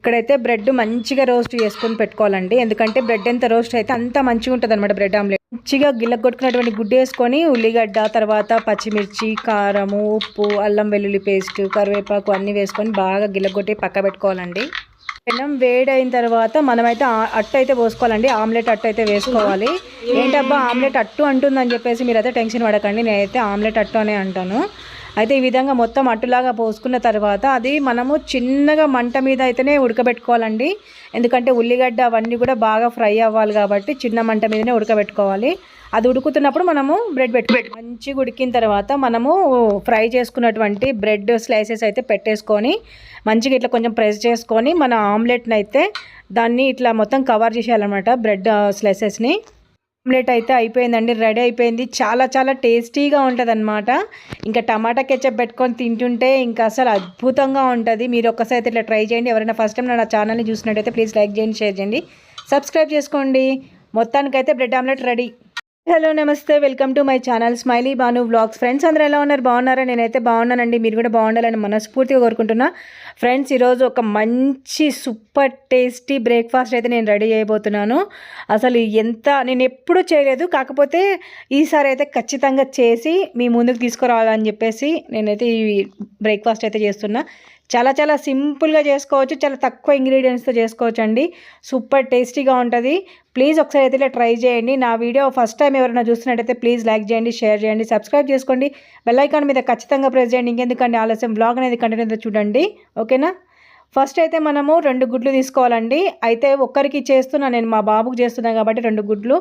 ఇక్కడైతే బ్రెడ్ మంచిగా రోస్ట్ చేసుకొని పెట్టుకోవాలండి. ఎందుకంటే బ్రెడ్ ఎంత రోస్ట్ అయితే అంత మంచిగా ఉంటుంది అనమాట బ్రెడ్ ఆమ్లెట్. మంచిగా గిల్లగొట్టుకున్నటువంటి గుడ్డ గుడ్డు వేసుకొని ఉల్లిగడ్డ తర్వాత పచ్చిమిర్చి కారము ఉప్పు అల్లం వెల్లుల్లి పేస్ట్ కరివేపాకు అన్నీ వేసుకొని బాగా గిల్లగొట్టి పక్క పెట్టుకోవాలండి. పెనం వేడైన తర్వాత మనమైతే అట్టు అయితే పోసుకోవాలండి. ఆమ్లెట్ అట్టు అయితే వేసుకోవాలి. ఏంటబ్బా ఆమ్లెట్ అట్టు అంటుందని చెప్పేసి మీరైతే టెన్షన్ పడకండి. నేనైతే ఆమ్లెట్ అట్టు అనే అంటాను. అయితే ఈ విధంగా మొత్తం అట్టులాగా పోసుకున్న తర్వాత అది మనము చిన్నగా మంట మీద అయితేనే ఉడకబెట్టుకోవాలండి. ఎందుకంటే ఉల్లిగడ్డ అవన్నీ కూడా బాగా ఫ్రై అవ్వాలి కాబట్టి చిన్న మంట మీదనే ఉడకబెట్టుకోవాలి. అది ఉడుకుతున్నప్పుడు మనము బ్రెడ్ పెట్టు మంచిగా ఉడికిన తర్వాత మనము ఫ్రై చేసుకున్నటువంటి బ్రెడ్ స్లైసెస్ అయితే పెట్టేసుకొని మంచిగా ఇట్లా కొంచెం ప్రెస్ చేసుకొని మన ఆమ్లెట్ని అయితే దాన్ని ఇట్లా మొత్తం కవర్ చేసేయాలన్నమాట బ్రెడ్ స్లైసెస్ని. ఆమ్లెట్ అయితే అయిపోయిందండి రెడీ అయిపోయింది. చాలా చాలా టేస్టీగా ఉంటుంది అనమాట ఇంకా టమాటా కెచప్ పెట్టుకొని తింటుంటే ఇంకా అసలు అద్భుతంగా ఉంటుంది. మీరు ఒక్కసారి అయితే ఇట్లా ట్రై చేయండి. ఎవరైనా ఫస్ట్ టైం నా ఛానల్ని చూసినట్టయితే ప్లీజ్ లైక్ చేయండి షేర్ చేయండి. సబ్స్క్రైబ్ చేసుకోండి. మొత్తానికైతే బ్రెడ్ ఆమ్లెట్ రెడీ. హలో నమస్తే. Welcome to my channel smiley Banu vlogs. Friends అందరూ ఎలా ఉన్నారు? బాగున్నారా? నేనైతే బాగున్నానండి. మీరు కూడా బాగుండాలని మనస్ఫూర్తిగా కోరుకుంటున్నా. ఫ్రెండ్స్ ఈరోజు ఒక మంచి సూపర్ టేస్టీ బ్రేక్ఫాస్ట్ అయితే నేను రెడీ చేయబోతున్నాను. అసలు ఎంత నేను ఎప్పుడూ చేయలేదు. కాకపోతే ఈసారి అయితే ఖచ్చితంగా చేసి మీ ముందుకు తీసుకురావాలని చెప్పేసి నేనైతే ఈ బ్రేక్ఫాస్ట్ అయితే చేస్తున్నా. చాలా చాలా సింపుల్గా చేసుకోవచ్చు చాలా తక్కువ ఇంగ్రీడియంట్స్తో చేసుకోవచ్చు అండి సూపర్ టేస్టీగా ఉంటుంది. ప్లీజ్ ఒకసారి అయితే ఇలా ట్రై చేయండి. నా వీడియో ఫస్ట్ టైం ఎవరైనా చూస్తున్నట్టయితే ప్లీజ్ లైక్ చేయండి షేర్ చేయండి సబ్స్క్రైబ్ చేసుకోండి. బెల్ మీద ఖచ్చితంగా ప్రెస్ చేయండి. ఇంకెందుకండి ఆలస్యం? బ్లాగ్ అనేది కంటిన్యూ చూడండి. ఓకేనా? ఫస్ట్ అయితే మనము రెండు గుడ్లు తీసుకోవాలండి. అయితే ఒక్కరికి చేస్తున్నా నేను మా బాబుకి చేస్తున్నా కాబట్టి రెండు గుడ్లు.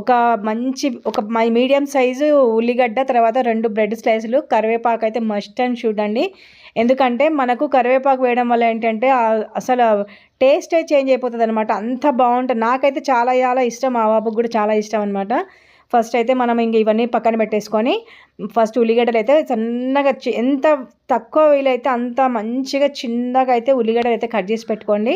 ఒక మంచి ఒక మై మీడియం సైజు ఉల్లిగడ్డ తర్వాత రెండు బ్రెడ్ స్లైసులు. కరివేపాకు అయితే మస్ట్ అండ్ షూట్ అండి. ఎందుకంటే మనకు కరివేపాకు వేయడం వల్ల ఏంటంటే అసలు టేస్టే చేంజ్ అయిపోతుంది అనమాట అంత బాగుంటుంది నాకైతే చాలా చాలా ఇష్టం మా బాబుకి కూడా చాలా ఇష్టం అనమాట ఫస్ట్ అయితే మనం ఇంక ఇవన్నీ పక్కన పెట్టేసుకొని ఫస్ట్ ఉల్లిగడ్డలు అయితే సన్నగా చి- ఎంత తక్కువ వీలైతే అంత మంచిగా చిన్నగా అయితే ఉల్లిగడ్డలు అయితే కట్ చేసి పెట్టుకోండి.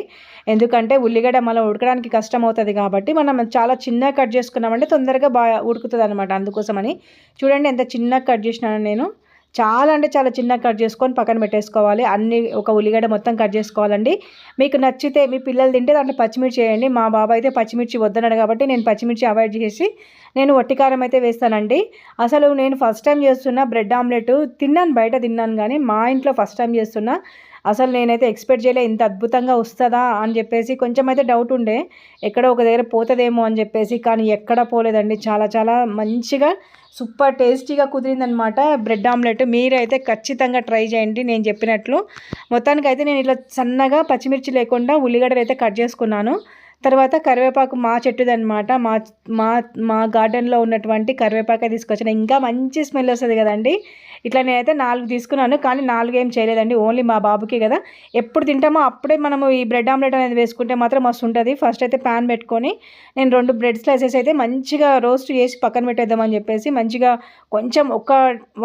ఎందుకంటే ఉల్లిగడ్డ మనం ఉడకడానికి కష్టం అవుతుంది కాబట్టి మనం చాలా చిన్నగా కట్ చేసుకున్నామంటే తొందరగా బాగా ఉడుకుతుంది అనమాట అందుకోసమని. చూడండి ఎంత చిన్నగా కట్ చేసినాను నేను. చాలా అంటే చాలా చిన్నగా కట్ చేసుకొని పక్కన పెట్టేసుకోవాలి. అన్ని ఒక ఉల్లిగడ్డ మొత్తం కట్ చేసుకోవాలండి. మీకు నచ్చితే మీ పిల్లలు తింటే దాంట్లో పచ్చిమిర్చి వేయండి. మా బాబాయ్ అయితే పచ్చిమిర్చి వద్దన్నాడు కాబట్టి నేను పచ్చిమిర్చి అవాయిడ్ చేసి నేను వట్టికారం అయితే వేస్తానండి. అసలు నేను ఫస్ట్ టైం చేస్తున్న బ్రెడ్ ఆమ్లెట్ తిన్నాను బయట తిన్నాను కానీ మా ఇంట్లో ఫస్ట్ టైం చేస్తున్నా. అసలు నేనైతే ఎక్స్పెక్ట్ చేయలే ఇంత అద్భుతంగా వస్తుందా అని చెప్పేసి కొంచెం అయితే డౌట్ ఉండే. ఎక్కడో ఒక దగ్గర పోతుందేమో అని చెప్పేసి కానీ ఎక్కడ పోలేదండి. చాలా చాలా మంచిగా సూపర్ టేస్టీగా కుదిరిందనమాట బ్రెడ్ ఆమ్లెట్. మీరైతే ఖచ్చితంగా ట్రై చేయండి నేను చెప్పినట్లు. మొత్తానికి అయితే నేను ఇట్లా సన్నగా పచ్చిమిర్చి లేకుండా ఉల్లిగడ్డలు అయితే కట్ చేసుకున్నాను. తర్వాత కరివేపాకు మా చెట్టుదనమాట మా మా మా గార్డెన్లో ఉన్నటువంటి కరివేపాకు తీసుకొచ్చిన. ఇంకా మంచి స్మెల్ వస్తుంది కదండి. ఇట్లా నేనైతే నాలుగు తీసుకున్నాను కానీ నాలుగు ఏం చేయలేదండి. ఓన్లీ మా బాబుకి కదా. ఎప్పుడు తింటామో అప్పుడే మనము ఈ బ్రెడ్ ఆమ్లెట్ అనేది వేసుకుంటే మాత్రం మస్తు ఉంటుంది. ఫస్ట్ అయితే ప్యాన్ పెట్టుకొని నేను రెండు బ్రెడ్ స్లైసెస్ అయితే మంచిగా రోస్ట్ చేసి పక్కన పెట్టేద్దామని చెప్పేసి మంచిగా కొంచెం ఒక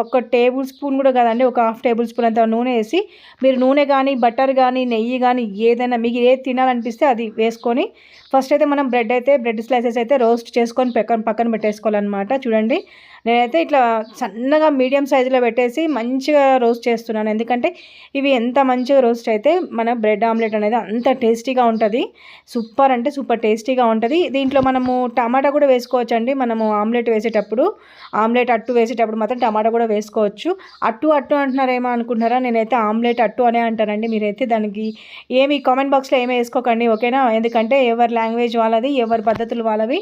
ఒక టేబుల్ స్పూన్ కూడా కదండి ఒక హాఫ్ టేబుల్ స్పూన్ అంత నూనె వేసి మీరు నూనె కానీ బటర్ కానీ నెయ్యి కానీ ఏదైనా మీకు ఏది తినాలనిపిస్తే అది వేసుకొని ఫస్ట్ అయితే మనం బ్రెడ్ అయితే బ్రెడ్ స్లైసెస్ అయితే రోస్ట్ చేసుకొని పక్కన పక్కన పెట్టేసుకోవాలన్నమాట. చూడండి. నేనైతే ఇట్లా సన్నగా మీడియం సైజులో పెట్టేసి మంచిగా రోస్ట్ చేస్తున్నాను. ఎందుకంటే ఇవి ఎంత మంచిగా రోస్ట్ అయితే మన బ్రెడ్ ఆమ్లెట్ అనేది అంత టేస్టీగా ఉంటుంది. సూపర్ అంటే సూపర్ టేస్టీగా ఉంటుంది. దీంట్లో మనము టమాటా కూడా వేసుకోవచ్చు అండి మనము ఆమ్లెట్ వేసేటప్పుడు ఆమ్లెట్ అట్టు వేసేటప్పుడు మాత్రం టమాటా కూడా వేసుకోవచ్చు. అట్టు అట్టు అంటున్నారేమో అనుకుంటున్నారా? నేనైతే ఆమ్లెట్ అట్టు అనే అంటానండి. మీరైతే దానికి ఏమి కామెంట్ బాక్స్లో ఏమీ వేసుకోకండి ఓకేనా? ఎందుకంటే ఎవరి లాంగ్వేజ్ వాళ్ళది ఎవరి పద్ధతులు వాళ్ళవి.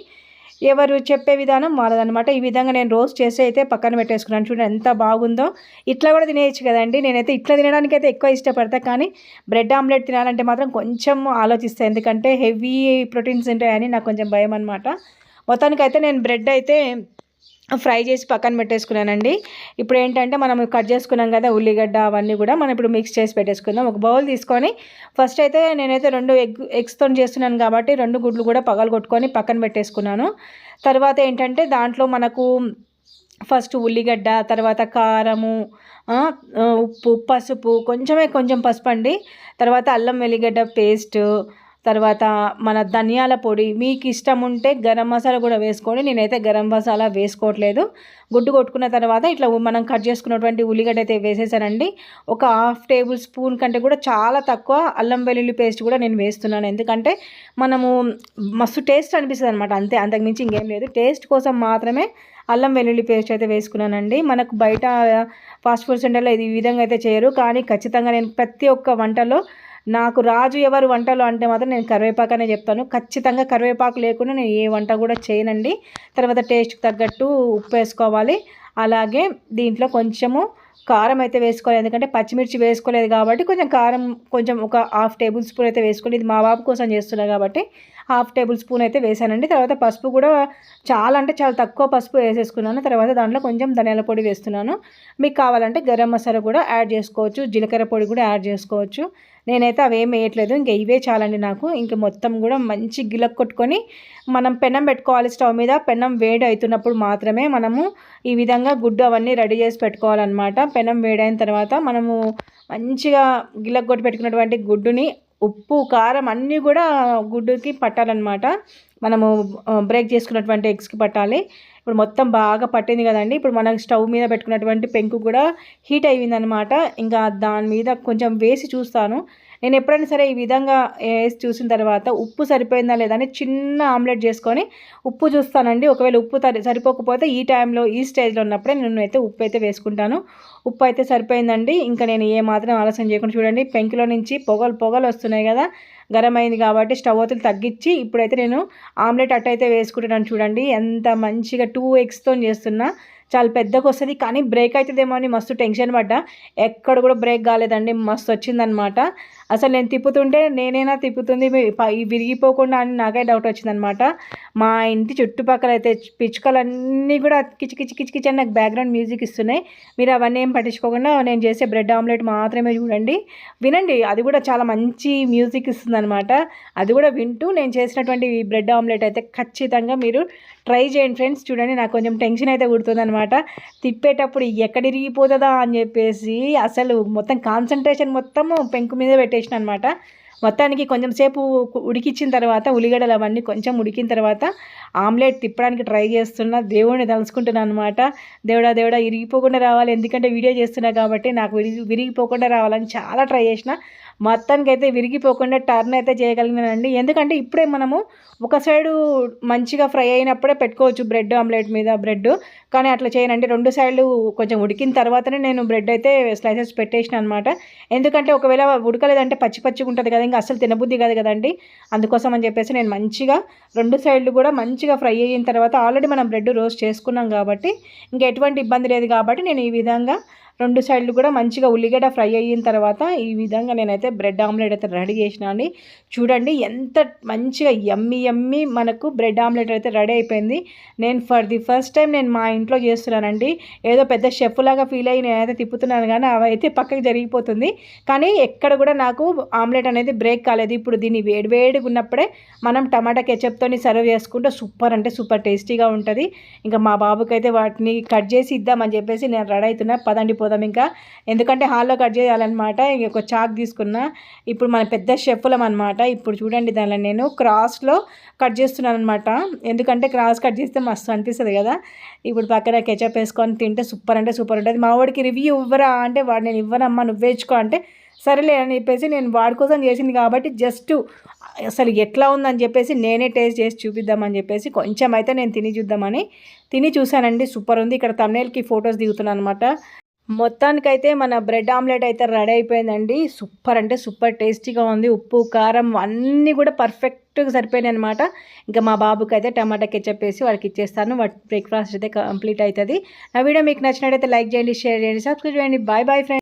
ఎవరు చెప్పే విధానం వాళ్ళదనమాట ఈ విధంగా నేను రోస్ట్ చేసి అయితే పక్కన పెట్టేసుకున్నాను. చూడండి ఎంత బాగుందో. ఇట్లా కూడా తినేయచ్చు కదండి. నేనైతే ఇట్లా తినడానికి అయితే ఎక్కువ ఇష్టపడతా కానీ బ్రెడ్ ఆమ్లెట్ తినాలంటే మాత్రం కొంచెం ఆలోచిస్తాను ఎందుకంటే హెవీ ప్రోటీన్స్ ఉంటాయని నాకు కొంచెం భయం అనమాట మొత్తానికైతే నేను బ్రెడ్ అయితే ఫ్రై చేసి పక్కన పెట్టేసుకున్నానండి. ఇప్పుడు ఏంటంటే మనం కట్ చేసుకున్నాం కదా ఉల్లిగడ్డ అవన్నీ కూడా మనం ఇప్పుడు మిక్స్ చేసి పెట్టేసుకుందాం. ఒక బౌల్ తీసుకొని ఫస్ట్ అయితే నేనైతే రెండు ఎగ్ ఎగ్స్తో చేస్తున్నాను కాబట్టి రెండు గుడ్లు కూడా పగలు కొట్టుకొని పక్కన పెట్టేసుకున్నాను. తర్వాత ఏంటంటే దాంట్లో మనకు ఫస్ట్ ఉల్లిగడ్డ తర్వాత కారము ఉప్పు పసుపు కొంచెమే కొంచెం పసుపు అండి. తర్వాత అల్లం వెల్లిగడ్డ పేస్ట్ తర్వాత మన ధనియాల పొడి మీకు ఇష్టం ఉంటే గరం మసాలా కూడా వేసుకోండి. నేనైతే గరం మసాలా వేసుకోవట్లేదు. గుడ్డు కొట్టుకున్న తర్వాత ఇట్లా మనం కట్ చేసుకున్నటువంటి ఉల్లిగడ్డ అయితే వేసేసానండి. ఒక హాఫ్ టేబుల్ స్పూన్ కంటే కూడా చాలా తక్కువ అల్లం వెల్లుల్లి పేస్ట్ కూడా నేను వేస్తున్నాను. ఎందుకంటే మనము మస్తు టేస్ట్ అనిపిస్తుంది అనమాట అంతే అంతకుమించి ఇంకేం లేదు. టేస్ట్ కోసం మాత్రమే అల్లం వెల్లుల్లి పేస్ట్ అయితే వేసుకున్నానండి. మనకు బయట ఫాస్ట్ ఫుడ్ సెంటర్లో ఇది ఈ విధంగా అయితే చేయరు. కానీ ఖచ్చితంగా నేను ప్రతి ఒక్క వంటలో నాకు రాజు ఎవరు వంటలు అంటే మాత్రం నేను కరివేపాకు అనే చెప్తాను. ఖచ్చితంగా కరివేపాకు లేకుండా నేను ఏ వంట కూడా చేయనండి. తర్వాత టేస్ట్కి తగ్గట్టు ఉప్పు వేసుకోవాలి. అలాగే దీంట్లో కొంచెము కారం అయితే వేసుకోవాలి. ఎందుకంటే పచ్చిమిర్చి వేసుకోలేదు కాబట్టి కొంచెం కారం కొంచెం ఒక హాఫ్ టేబుల్ స్పూన్ అయితే వేసుకోండి. ఇది మా బాబు కోసం చేస్తున్నా కాబట్టి హాఫ్ టేబుల్ స్పూన్ అయితే వేసానండి. తర్వాత పసుపు కూడా చాలా అంటే చాలా తక్కువ పసుపు వేసేసుకున్నాను. తర్వాత దాంట్లో కొంచెం ధనియాల పొడి వేస్తున్నాను. మీకు కావాలంటే గరం మసాలా కూడా యాడ్ చేసుకోవచ్చు. జీలకర్ర పొడి కూడా యాడ్ చేసుకోవచ్చు. నేనైతే అవేం వేయట్లేదు. ఇంకా ఇవే చాలండి నాకు. ఇంక మొత్తం కూడా మంచి గిలక్ కొట్టుకొని మనం పెనం పెట్టుకోవాలి స్టవ్ మీద. పెనం వేడి అవుతున్నప్పుడు మాత్రమే మనము ఈ విధంగా గుడ్డు అవన్నీ రెడీ చేసి పెట్టుకోవాలన్నమాట. పెనం వేడైన తర్వాత మనము మంచిగా గిలక్ కొట్టి పెట్టుకున్నటువంటి గుడ్డుని ఉప్పు కారం అన్నీ కూడా గుడ్డుకి పట్టాలన్నమాట. మనము బ్రేక్ చేసుకున్నటువంటి ఎగ్స్కి పట్టాలి. ఇప్పుడు మొత్తం బాగా పట్టింది కదండి. ఇప్పుడు మనం స్టవ్ మీద పెట్టుకున్నటువంటి పెంకు కూడా హీట్ అయిందనమాట ఇంకా దాని మీద కొంచెం వేసి చూస్తాను. నేను ఎప్పుడైనా సరే ఈ విధంగా వేసి చూసిన తర్వాత ఉప్పు సరిపోయిందా లేదా అని చిన్న ఆమ్లెట్ చేసుకొని ఉప్పు చూస్తానండి. ఒకవేళ ఉప్పు సరిపోకపోతే ఈ టైంలో ఈ స్టేజ్లో ఉన్నప్పుడే నేను అయితే ఉప్పు అయితే వేసుకుంటాను. ఉప్పు అయితే సరిపోయిందండి. ఇంకా నేను ఏ మాత్రం ఆలస్యం చేయకుండా చూడండి. పెంకులో నుంచి పొగలు పొగలు వస్తున్నాయి కదా. గరం అయింది కాబట్టి స్టవ్ అవుతులు తగ్గించి ఇప్పుడైతే నేను ఆమ్లెట్ అట్టయితే వేసుకుంటున్నాను చూడండి. ఎంత మంచిగా టూ ఎగ్స్తో చేస్తున్నా. చాలా పెద్దగా వస్తుంది. కానీ బ్రేక్ అవుతుందేమో అని మస్తు టెన్షన్ పడ్డా. ఎక్కడ కూడా బ్రేక్ కాలేదండి. మస్తు వచ్చిందనమాట అసలు నేను తిప్పుతుంటే నేనైనా తిప్పుతుంది. విరిగిపోకుండా అని నాకే డౌట్ వచ్చిందనమాట మా ఇంటి చుట్టుపక్కల అయితే పిచ్చుకలన్నీ కూడా కిచి కిచి కిచి కిచి నాకు బ్యాక్గ్రౌండ్ మ్యూజిక్ ఇస్తున్నాయి. మీరు అవన్నీ ఏం పట్టించుకోకుండా నేను చేసే బ్రెడ్ ఆమ్లెట్ మాత్రమే చూడండి. వినండి. అది కూడా చాలా మంచి మ్యూజిక్ ఇస్తుందనమాట అది కూడా వింటూ నేను చేసినటువంటి బ్రెడ్ ఆమ్లెట్ అయితే ఖచ్చితంగా మీరు ట్రై చేయండి ఫ్రెండ్స్ చూడండి నాకు కొంచెం టెన్షన్ అయితే కుడుతుంది అనమాట తిప్పేటప్పుడు ఎక్కడ ఇరిగిపోతుందా అని చెప్పేసి అసలు మొత్తం కాన్సన్ట్రేషన్ మొత్తము పెంకు మీద పెట్టేసిన అనమాట మొత్తానికి కొంచెం సేపు ఉడికించిన తర్వాత ఉల్లిగడ్డలు అవన్నీ కొంచెం ఉడికిన తర్వాత ఆమ్లెట్ తిప్పడానికి ట్రై చేస్తున్నా. దేవుడిని తలుచుకుంటున్నాను అనమాట దేవుడా దేవుడా ఇరిగిపోకుండా రావాలి. ఎందుకంటే వీడియో చేస్తున్నా కాబట్టి నాకు విరిగి విరిగిపోకుండా రావాలని చాలా ట్రై చేసిన. మొత్తానికి అయితే విరిగిపోకుండా టర్న్ అయితే చేయగలిగినానండి. ఎందుకంటే ఇప్పుడే మనము ఒక సైడు మంచిగా ఫ్రై అయినప్పుడే పెట్టుకోవచ్చు బ్రెడ్ ఆమ్లెట్ మీద బ్రెడ్. కానీ అట్లా చేయనండి. రెండు సైడ్లు కొంచెం ఉడికిన తర్వాతనే నేను బ్రెడ్ అయితే స్లైసెస్ పెట్టేసిన అనమాట ఎందుకంటే ఒకవేళ ఉడకలేదంటే పచ్చి పచ్చిగా ఉంటుంది కదా ఇంకా అసలు తినబుద్ధి కాదు కదండి. అందుకోసం అని చెప్పేసి నేను మంచిగా రెండు సైడ్లు కూడా మంచిగా ఫ్రై అయిన తర్వాత ఆల్రెడీ మనం బ్రెడ్ రోస్ట్ చేసుకున్నాం కాబట్టి ఇంకా ఎటువంటి ఇబ్బంది లేదు కాబట్టి నేను ఈ విధంగా రెండు సైడ్లు కూడా మంచిగా ఉల్లిగడ్డ ఫ్రై అయిన తర్వాత ఈ విధంగా నేనైతే బ్రెడ్ ఆమ్లెట్ అయితే రెడీ చేసిన అండి. చూడండి ఎంత మంచిగా ఎమ్మి ఎమ్మి మనకు బ్రెడ్ ఆమ్లెట్ అయితే రెడీ అయిపోయింది. నేను ఫర్ ది ఫస్ట్ టైం నేను మా ఇంట్లో చేస్తున్నానండి. ఏదో పెద్ద షెఫ్ లాగా ఫీల్ అయ్యి నేనైతే తిప్పుతున్నాను కానీ అవైతే పక్కకి జరిగిపోతుంది. కానీ ఎక్కడ కూడా నాకు ఆమ్లెట్ అనేది బ్రేక్ కాలేదు. ఇప్పుడు దీన్ని వేడివేడిగా ఉన్నప్పుడే మనం టమాటా కెచప్తో సర్వ్ చేసుకుంటే సూపర్ అంటే సూపర్ టేస్టీగా ఉంటుంది. ఇంకా మా బాబుకి అయితే వాటిని కట్ చేసి ఇద్దామని చెప్పేసి నేను రెడీ అవుతున్నా. పదండి పోదాం ఇంకా. ఎందుకంటే హాల్లో కట్ చేయాలన్నమాట. ఒక చాక్ తీసుకున్నా. ఇప్పుడు మన పెద్ద షెఫ్లం అనమాట ఇప్పుడు చూడండి దానిలో నేను క్రాస్లో కట్ చేస్తున్నాను అనమాట ఎందుకంటే క్రాస్ కట్ చేస్తే మస్తు అనిపిస్తుంది కదా. ఇప్పుడు పక్కన కెచప్ వేసుకొని తింటే సూపర్ అంటే సూపర్ ఉంటుంది. మా వాడికి రివ్యూ ఇవ్వరా అంటే వాడు నేను ఇవ్వనమ్మా నువ్వే ఇచ్చుకో అంటే సరేలే అని చెప్పేసి నేను వాడి కోసం చేసింది కాబట్టి జస్ట్ అసలు ఎట్లా ఉందని చెప్పేసి నేనే టేస్ట్ చేసి చూపిద్దామని చెప్పేసి కొంచెం అయితే నేను తిని చూద్దామని తిని చూశానండి. సూపర్ ఉంది. ఇక్కడ తమిళకి ఫొటోస్ దిగుతున్నాను అనమాట మొత్తానికైతే మన బ్రెడ్ ఆమ్లెట్ అయితే రెడీ అయిపోయిందండి. సూపర్ అంటే సూపర్ టేస్టీగా ఉంది. ఉప్పు కారం అన్నీ కూడా పర్ఫెక్ట్గా సరిపోయినాయి అనమాట ఇంకా మా బాబుకి అయితే టమాటా కెచ్చప్ వేసి వాడికి ఇచ్చేస్తాను. వాటి బ్రేక్ఫాస్ట్ అయితే కంప్లీట్ అవుతుంది. నా వీడియో మీకు నచ్చినట్టయితే లైక్ చేయండి షేర్ చేయండి సబ్స్క్రైబ్ చేయండి. Bye bye friends